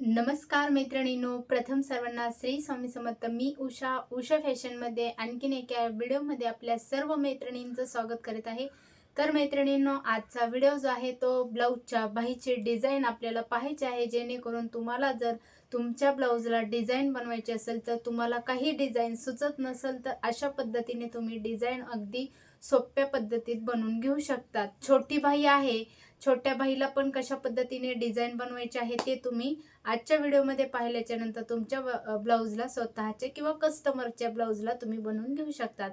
नमस्कार मैत्रिणींनो प्रथम सर्वांना श्री स्वामी समर्थ. मी उषा उषा फॅशनमध्ये आणखीन एका व्हिडिओमध्ये आपल्या सर्व मैत्रिणींचं स्वागत करत आहे. तर मैत्रिणींनो आजचा व्हिडिओ जो आहे तो ब्लाऊजच्या बाहीची डिझाईन आपल्याला पाहायची आहे. जेणेकरून तुम्हाला जर तुमच्या ब्लाऊजला डिझाईन बनवायची असेल तर तुम्हाला काही डिझाईन सुचत नसेल तर अशा पद्धतीने तुम्ही डिझाईन अगदी सोप्या पद्धतीत बनवून घेऊ शकतात. छोटी बाही आहे छोट्या बाईला पण कशा पद्धतीने डिझाईन बनवायचे आहे ते तुम्ही आजच्या व्हिडिओमध्ये पाहिल्याच्या नंतर तुमच्या ब्लाऊजला स्वतःच्या किंवा कस्टमरच्या ब्लाऊजला तुम्ही बनवून घेऊ शकतात.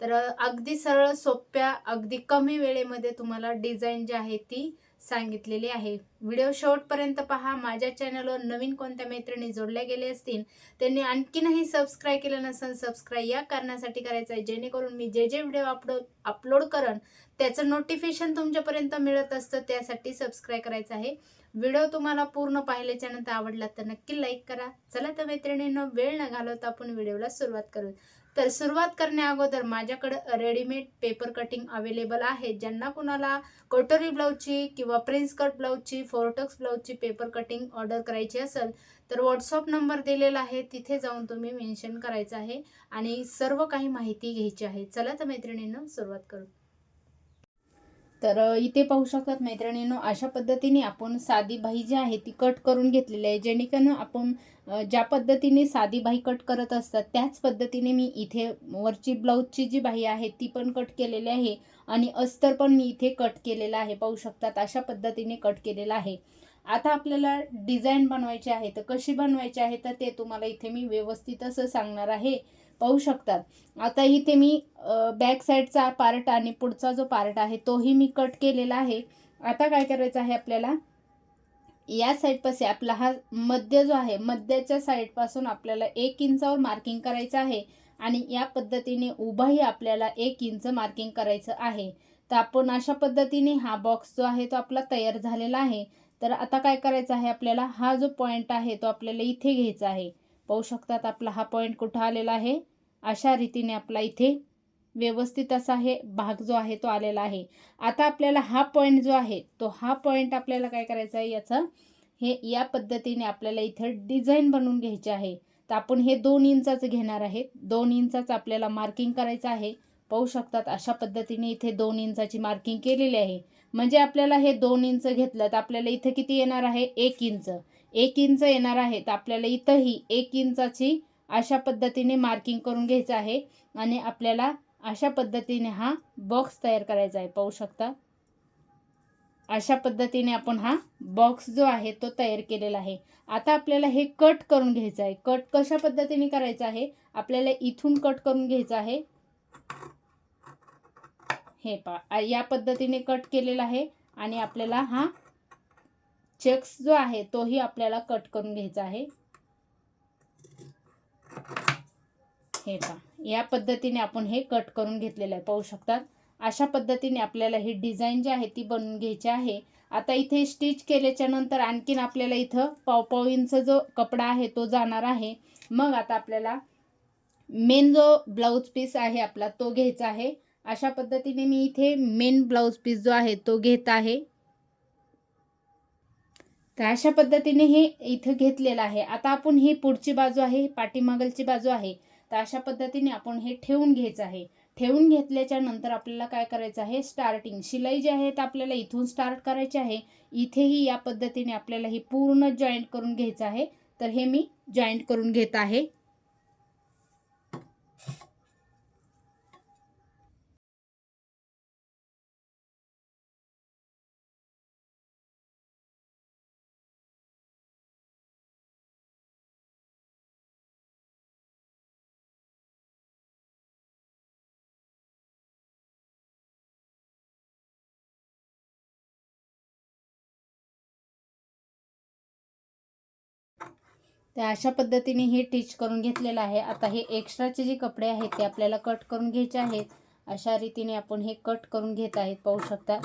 तर अगदी सरळ सोप्या अगदी कमी वेळेमध्ये तुम्हाला डिझाईन जी आहे ती सांगितलेली आहे. व्हिडिओ शेवटपर्यंत पहा. माझ्या चॅनलवर नवीन कोणत्या मैत्रिणी जोडल्या गेले असतील त्यांनी आणखीनही सबस्क्राईब केलं नसेल सबस्क्राईब या कारणासाठी करायचं आहे. जेणेकरून मी जे जे व्हिडिओ अपलोड अपलोड करन त्याचं नोटिफिकेशन तुमच्यापर्यंत मिळत असतं त्यासाठी सबस्क्राईब करायचं आहे. व्हिडिओ तुम्हाला पूर्ण पाहिल्याच्यानंतर आवडला तर नक्की लाईक करा. चला तर मैत्रिणींनो वेळ न घालवता आपण व्हिडिओला सुरुवात करू तर सुरुवात करण्या अगोदर माझ्याकडं रेडीमेड पेपर कटिंग अवेलेबल आहे ज्यांना कुणाला कटोरी ब्लाऊजची किंवा प्रिन्स कट ब्लाऊजची फोरटक्स ब्लाऊजची पेपर कटिंग ऑर्डर करायची असेल तर व्हॉट्सअप नंबर दिलेला आहे तिथे जाऊन तुम्ही मेन्शन करायचं आहे आणि सर्व काही माहिती घ्यायची आहे. चला तर मैत्रिणींना सुरुवात करू. तर इथे पाहू शकतात मैत्रिणींनो अशा पद्धतीने आपण साधी भाई जी आहे ती कट करून घेतलेली आहे. जेणेकरून आपण ज्या पद्धतीने साधी बाही कट करत असतात त्याच पद्धतीने मी इथे वरची ब्लाऊजची जी बाही आहे ती पण कट केलेली आहे. आणि अस्तर पण मी इथे कट केलेलं आहे पाहू शकतात अशा पद्धतीने कट केलेला आहे. आता आपल्याला डिझाईन बनवायची आहे तर कशी बनवायची आहे तर ते तुम्हाला इथे मी व्यवस्थित असं सांगणार आहे. पाहू शकतात. आता इथे मी बॅक साईडचा पार्ट आणि पुढचा जो पार्ट आहे तोही मी कट केलेला आहे. आता काय करायचं आहे आपल्याला? या साईडपाशी आपला हा मध्य जो आहे मध्याच्या साईडपासून आपल्याला एक इंचावर मार्किंग करायचं आहे आणि या पद्धतीने उभाही आपल्याला एक इंच मार्किंग करायचं आहे. तर आपण अशा पद्धतीने हा बॉक्स जो आहे तो आपला तयार झालेला आहे. तर आता काय करायचं आहे आपल्याला? हा जो पॉईंट आहे तो आपल्याला इथे घ्यायचा आहे. पाहू शकतात आपला हा पॉईंट कुठं आलेला आहे? अशा रीतीने आपला इथे व्यवस्थित असा हे भाग जो आहे तो आलेला आहे. आता आपल्याला हा पॉईंट जो आहे तो हा पॉईंट आपल्याला काय करायचा आहे? याचा हे या पद्धतीने आपल्याला इथं डिझाईन बनवून घ्यायचे आहे. तर आपण हे दोन इंचाचं घेणार आहे. दोन इंचाचं आपल्याला मार्किंग करायचं आहे. पाहू शकतात अशा पद्धतीने इथे दोन इंचाची मार्किंग केलेली आहे. म्हणजे आपल्याला हे दोन इंच घेतलं तर आपल्याला इथं किती येणार आहे? एक इंच एक इंच येणार आहे. तर आपल्याला इथंही एक इंचाची अशा पद्धतीने मार्किंग करून घ्यायचं आहे. आणि आपल्याला अशा पद्धतीने हा बॉक्स तयार करायचा आहे. पाहू शकता. अशा पद्धतीने आपण हा बॉक्स जो आहे तो तयार केलेला आहे. आता आपल्याला हे कट करून घ्यायचं आहे. कट कशा पद्धतीने करायचं आहे? आपल्याला इथून कट करून घ्यायचं आहे. हे पा या पद्धतीने कट केलेला आहे. आणि आपल्याला हा चेक्स जो आहे तोही आपल्याला कट करून घ्यायचा आहे. हे पहा. या पद्धतीने आपण हे कट करून घेतलेलं आहे. पाहू शकतात? अशा पद्धतीने आपल्याला ही डिझाईन जी आहे ती बनवून घ्यायची आहे. आता इथे स्टिच केल्याच्यानंतर आणखीन आपल्याला इथं पाव इंच जो कपडा आहे तो जाणार आहे. मग आता आपल्याला मेन जो ब्लाऊज पीस आहे आपला तो घ्यायचा आहे. अशा पद्धतीने मी इथे मेन ब्लाऊज पीस जो आहे तो घेत आहे. तर अशा पद्धतीने हे इथं घेतलेलं आहे. आता आपण ही पुढची बाजू आहे पाठीमागलची बाजू आहे. तर अशा पद्धतीने आपण हे ठेवून घ्यायचं आहे. ठेवून घेतल्याच्या नंतर आपल्याला काय करायचं आहे? स्टार्टिंग शिलाई जी आहे तर आपल्याला इथून स्टार्ट करायची आहे. इथेही या पद्धतीने आपल्याला ही पूर्ण जॉईंट करून घ्यायचं आहे. तर हे मी जॉईंट करून घेत आहे. तर अशा पद्धतीने हे टिच करून घेतलेलं आहे. आता हे एक्स्ट्राचे जे कपडे आहेत ते आपल्याला कट करून घ्यायचे आहेत. अशा रीतीने आपण हे कट करून घेत आहेत. पाहू शकता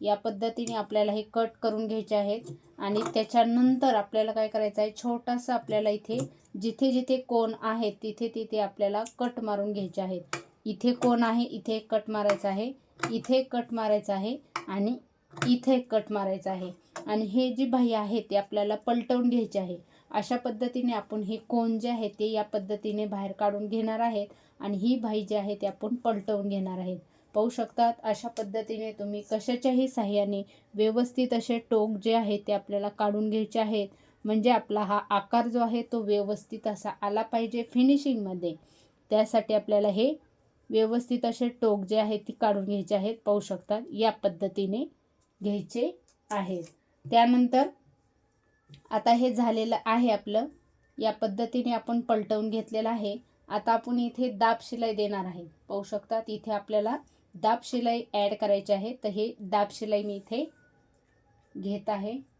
या पद्धतीने आपल्याला हे कट करून घ्यायचे आहेत. आणि त्याच्यानंतर आपल्याला काय करायचं आहे? छोटासा आपल्याला इथे जिथे जिथे कोण आहेत तिथे तिथे आपल्याला कट मारून घ्यायचे आहेत. इथे कोण आहे इथे एक कट मारायचा आहे. इथे कट मारायचा आहे आणि इथे एक कट मारायचा आहे. आणि हे जी बाह्य आहे ते आपल्याला पलटवून घ्यायचे आहे. अशा पद्धतीने आपण हे कोण जे आहे ते या पद्धतीने बाहेर काढून घेणार आहेत आणि ही भाई जी आहे ते आपण पलटवून घेणार आहेत. पाहू शकतात अशा पद्धतीने तुम्ही कशाच्याही साह्याने व्यवस्थित असे टोक जे आहे ते आपल्याला काढून घ्यायचे आहेत. म्हणजे आपला हा आकार जो आहे तो व्यवस्थित असा आला पाहिजे फिनिशिंगमध्ये त्यासाठी आपल्याला हे व्यवस्थित असे टोक जे आहेत ती काढून घ्यायचे आहेत. पाहू शकतात या पद्धतीने घ्यायचे आहेत. त्यानंतर आता हे झालेलं आहे आपलं. या पद्धतीने आपण पलटवून घेतलेलं आहे. आता आपण इथे दाब शिलाई देणार आहे. पाहू शकतात इथे आपल्याला दाब शिलाई ॲड करायची आहे. तर हे दाब शिलाई मी इथे घेत आहे.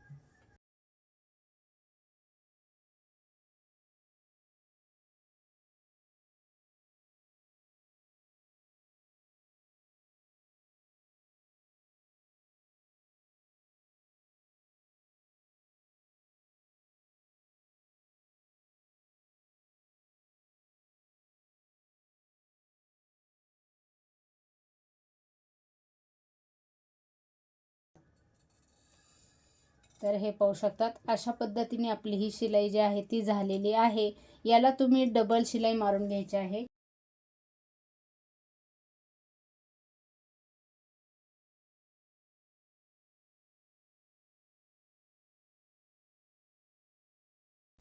तर हे पाहू शकतात. अशा पद्धतीने आपली ही शिलाई जी आहे ती झालेली आहे. याला तुम्ही डबल शिलाई मारून घ्यायची आहे.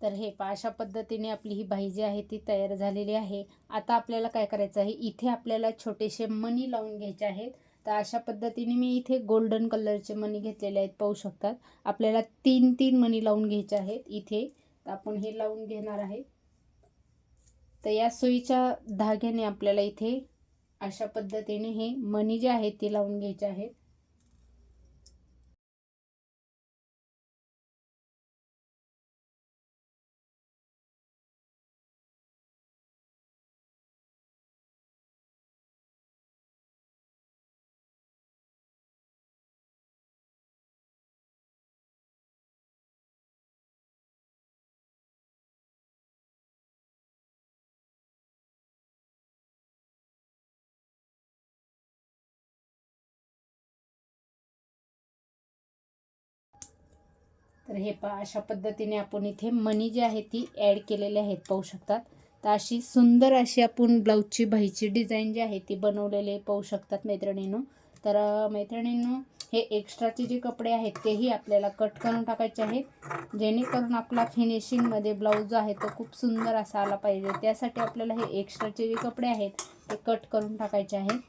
तर हे पा अशा पद्धतीने आपली ही भाई जी आहे ती तयार झालेली आहे. आता आपल्याला काय करायचं आहे? इथे आपल्याला छोटेसे मणी लावून घ्यायचे आहेत. तर अशा पद्धतीने मी इथे गोल्डन कलरचे मणी घेतलेले आहेत पाहू शकतात. आपल्याला तीन तीन मणी लावून घ्यायचे आहेत इथे. तर आपण हे लावून घेणार आहे. तर या सोयीच्या धाग्याने आपल्याला इथे अशा पद्धतीने हे मणी जे आहेत ते लावून घ्यायचे आहेत. तर हे पा अशा पद्धतीने आपण इथे मनी जी आहे ती ॲड केलेले आहेत पाहू शकतात. तर अशी सुंदर अशी आपण ब्लाऊजची भाईची डिझाईन जी आहे ती बनवलेले पाहू शकतात मैत्रिणींनो. तर मैत्रिणींनो हे एक्स्ट्राचे जे कपडे आहेत तेही आपल्याला कट करून टाकायचे आहेत. जेणेकरून आपला फिनिशिंगमध्ये ब्लाऊज जो आहे तो खूप सुंदर असा आला पाहिजे. त्यासाठी आपल्याला हे एक्स्ट्राचे जे कपडे आहेत ते कट करून टाकायचे आहेत.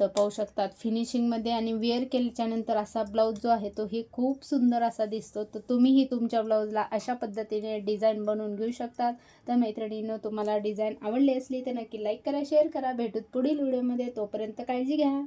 तर पाहू शकतात. फिनिशिंगमध्ये आणि वेअर केल्याच्यानंतर असा ब्लाऊज जो आहे तो हे खूप सुंदर असा दिसतो. तर तुम्हीही तुमच्या ब्लाऊजला अशा पद्धतीने डिझाईन बनवून घेऊ शकतात. तर मैत्रिणीनं तुम्हाला डिझाईन आवडली असली तर नक्की लाईक करा शेअर करा. भेटूत पुढील व्हिडिओमध्ये तोपर्यंत काळजी घ्या.